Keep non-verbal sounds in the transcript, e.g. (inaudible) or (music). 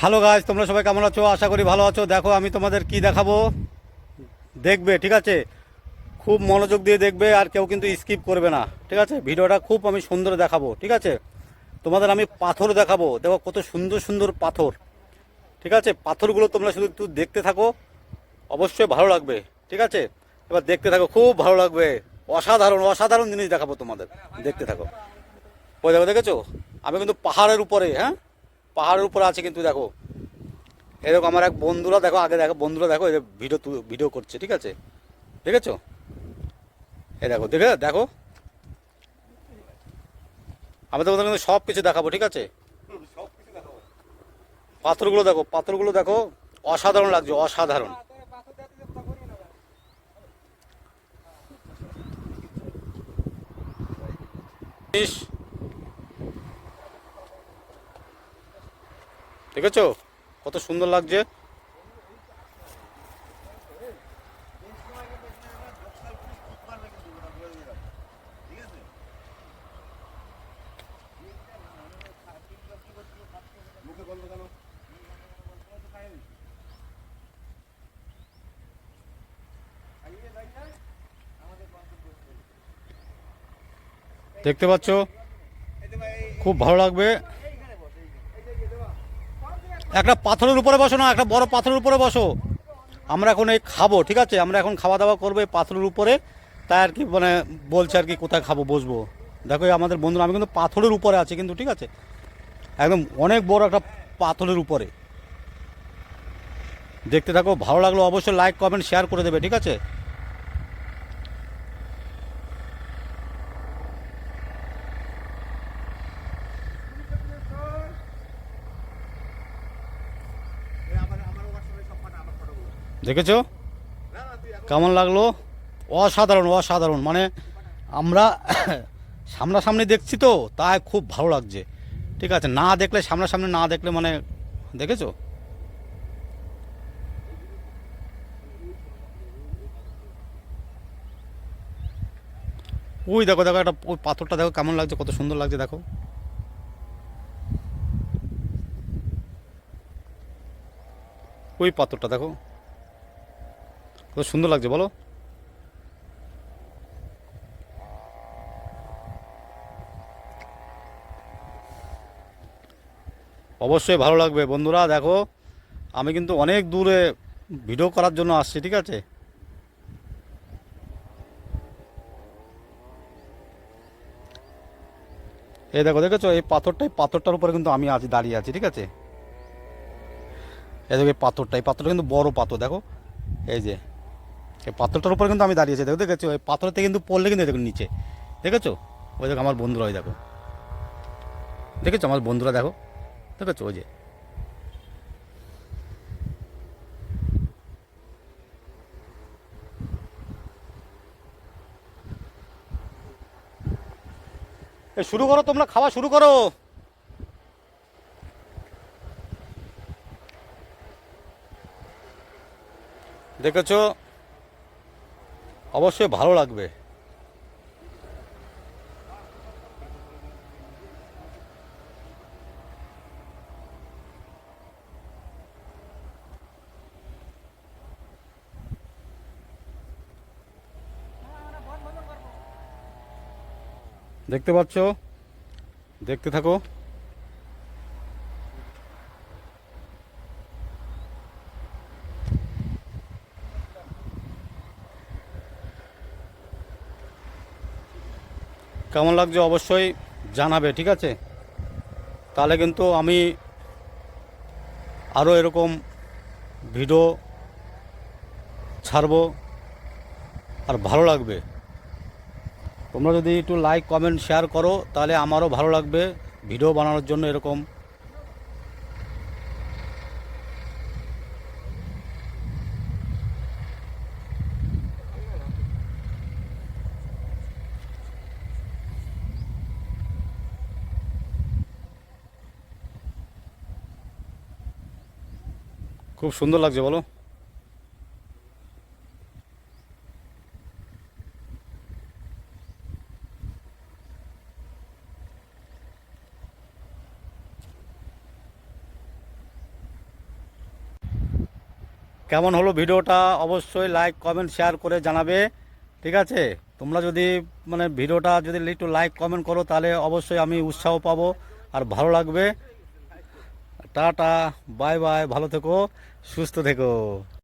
Hello গাছ তোমরা সবাই কেমন আছো? আশা করি ভালো আছো। দেখো, আমি তোমাদের কি দেখাবো? দেখবে, ঠিক আছে? খুব মনোযোগ দিয়ে দেখবে, আর কেউ কিন্তু স্কিপ করবে না, ঠিক আছে? ভিডিওটা খুব আমি সুন্দর দেখাবো, ঠিক আছে? তোমাদের আমি পাথর দেখাবো। দেখো, কত সুন্দর সুন্দর পাথর, ঠিক আছে? পাথরগুলো তোমরা শুধু একটু দেখতে থাকো। অবশ্যই ভালো লাগবে, ঠিক আছে? এবার দেখতে থাকো, খুব ভালো লাগবে। অসাধারণ অসাধারণ জিনিস দেখাবো তোমাদের। দেখতে থাকো। ওই দেখো, দেখেছ? আমি কিন্তু পাহাড়ের উপরে হ্যাঁ? পাহাড়ের উপরে আছে কিন্তু দেখো। এরকম আমার এক বন্ধুরা দেখো, আগে দেখো, বন্ধুরা দেখো যে ভিডিও তু- ভিডিও করছে, ঠিক আছে? দেখেছ? এ দেখো, দেখে দেখো। আমি তোমাদের কিন্তু সব কিছু দেখাবো, ঠিক আছে? পাথরগুলো দেখো পাথরগুলো দেখো, অসাধারণ লাগছে, অসাধারণ। ইস। দেখেছ? কত সুন্দর লাগছে। দেখতে পাচ্ছ? খুব ভালো লাগবে। একটা পাথরের উপরে বসো না, একটা বড় পাথরের উপরে বসো। আমরা এখন এই খাব, ঠিক আছে? আমরা এখন খাওয়া দাওয়া করব এই পাথরের উপরে। তাই আর কি মানে বলছে আর কি কোথায় খাব, বসবো। দেখো আমাদের বন্ধুরা, আমি কিন্তু পাথরের উপরে আছি কিন্তু, ঠিক আছে? একদম অনেক বড় একটা পাথরের উপরে। দেখতে থাকো, ভালো লাগল, অবশ্যই লাইক কমেন্ট শেয়ার করে দেবে, ঠিক আছে? দেখেছ? কেমন লাগল? অসাধারণ অসাধারণ। মানে আমরা (coughs) সামনাসামনি দেখছি তো, তাই খুব ভালো লাগছে। ঠিক আছে, না দেখলে, সামনাসামনি না দেখলে মানে দেখেছ? ওই দেখো দেখো, একটা ওই পাথরটা দেখো, কেমন লাগছে, কত সুন্দর লাগছে, দেখো। ওই পাথরটা, দেখো। কত সুন্দর লাগছে, বলো। অবশ্যই ভালো লাগবে। বন্ধুরা, দেখো, আমি কিন্তু অনেক দূরে ভিডিও করার জন্য আসছি, ঠিক আছে? এই দেখো, দেখেছ? এই পাথরটাই পাথরটার উপরে কিন্তু আমি আছি, দাঁড়িয়ে আছি, ঠিক আছে? এই দেখো, এই পাথরটা এই পাথরটা কিন্তু বড় পাথর, দেখো। এই যে এই পাথরটার উপরে কিন্তু আমি দাঁড়িয়েছি। দেখো, দেখেছ? এই পাথরতে কিন্তু পড়লে কিন্তু এই দেখো নিচে। দেখেছ? ওই দেখো, আমার বন্ধুরা, ওই দেখো। দেখেছ? আমার বন্ধুরা, দেখো। দেখেছ? ওই যে। শুরু করো তোমরা, খাওয়া শুরু করো। দেখেছ? অবশ্যই ভালো লাগবে। দেখতে পাচ্ছ? দেখতে থাকো। কেমন লাগছে অবশ্যই জানাবে, ঠিক আছে? তাহলে কিন্তু আমি আরও এরকম ভিডিও ছাড়ব আর ভালো লাগবে। তোমরা যদি একটু লাইক কমেন্ট শেয়ার করো, তাহলে আমারও ভালো লাগবে ভিডিও বানানোর জন্য এরকম। খুব সুন্দর লাগছে, বলো। কেমন হলো ভিডিওটা? অবশ্যই লাইক কমেন্ট শেয়ার করে জানাবে, ঠিক আছে? তোমরা যদি মানে ভিডিওটা যদি একটু লাইক কমেন্ট করো, তাহলে অবশ্যই আমি উৎসাহ পাবো, আর ভালো লাগবে। টাটা বাই বাই ভালো থেকো। সুস্থ থেকো